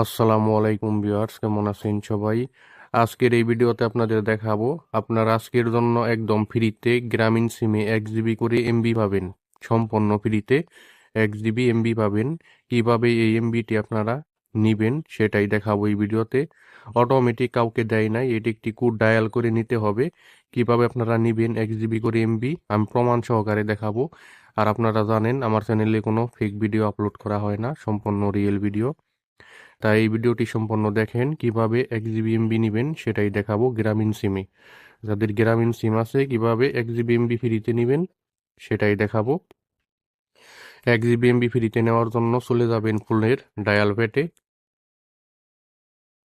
আসসালামু আলাইকুম ভিউয়ার্স, কেমন আছেন সবাই? আজকের এই ভিডিওতে আপনাদের দেখাবো, আপনার আজকের জন্য একদম ফ্রিতে গ্রামীণ সিমে এক জিবি করে এমবি পাবেন, সম্পূর্ণ ফ্রিতে এক জিবি এমবি পাবেন। কীভাবে এই এমবিটি আপনারা নিবেন সেটাই দেখাবো এই ভিডিওতে। অটোমেটিক কাউকে দেয় নাই, এটি একটি কোড ডায়াল করে নিতে হবে, কীভাবে আপনারা নিবেন এক জিবি করে এমবি আমি প্রমাণ সহকারে দেখাবো। আর আপনারা জানেন, আমার চ্যানেলে কোনো ফেক ভিডিও আপলোড করা হয় না, সম্পূর্ণ রিয়েল ভিডিও তাই এই ভিডিওটি সম্পূর্ণ দেখেন, কীভাবে এক জিবি নেবেন সেটাই দেখাবো গ্রামীণ সিমে। যাদের গ্রামীণ সিম আছে, কীভাবে এক জিবি ফ্রিতে নেবেন সেটাই দেখাবো। এক জিবি ফ্রিতে নেওয়ার জন্য চলে যাবেন ফোনের ডায়াল প্যাটে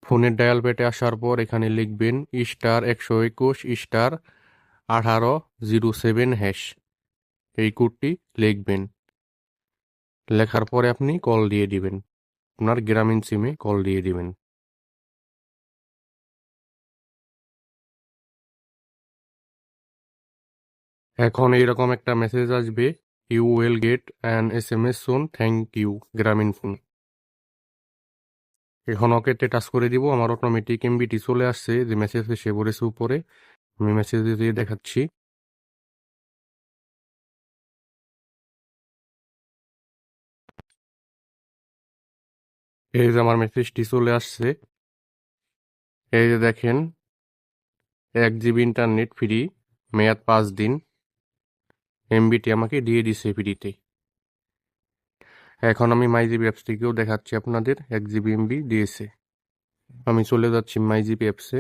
ফোনের ডায়াল প্যাটে আসার পর এখানে লিখবেন স্টার একশো একুশ, স্টার আঠারো, জিরো সেভেন হ্যাশ। এই কোডটি লিখবেন। লেখার পরে আপনি কল দিয়ে দিবেন। আপনার গ্রামীণ সিমে কল দিয়ে দিবেন। এখন এইরকম একটা মেসেজ আসবে you will get an S M S soon thank you Grameen phone এখন ওকেতে টাচ করে দিব, আমার অটোমেটিক এমবিটি চলে আসছে, যে মেসেজ এসে পড়েছে উপরে, আমি মেসেজ দিয়ে দেখাচ্ছি। এই যে আমার মেসেজটি চলে আসছে, এই যে দেখেন, এক জিবি ইন্টারনেট ফ্রি, মেয়াদ পাঁচ দিন। এমবিটি আমাকে দিয়ে দিছে ফ্রিতে। এখন আমি মাই জিবি অ্যাপস থেকেও দেখাচ্ছি আপনাদের, এক জিবি এমবি দিয়েছে। আমি চলে যাচ্ছি মাই জিবি অ্যাপসে।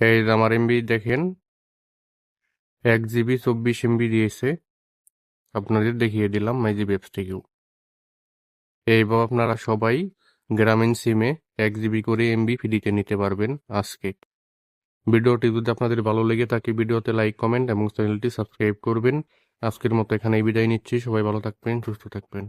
এই যে আমার এমবি দেখেন, এক জিবি চব্বিশ এমবি দিয়েছে। আপনাদের দেখিয়ে দিলাম মাই জিবি অ্যাপস থেকেও। এইভাবে আপনারা সবাই গ্রামীণ সিমে এক জিবি করে এমবি ফ্রিতে নিতে পারবেন আজকে। ভিডিওটি যদি আপনাদের ভালো লেগে থাকে, ভিডিওতে লাইক কমেন্ট এবং চ্যানেলটি সাবস্ক্রাইব করবেন। আজকের মতো এখানেই বিদায় নিচ্ছি। সবাই ভালো থাকবেন, সুস্থ থাকবেন।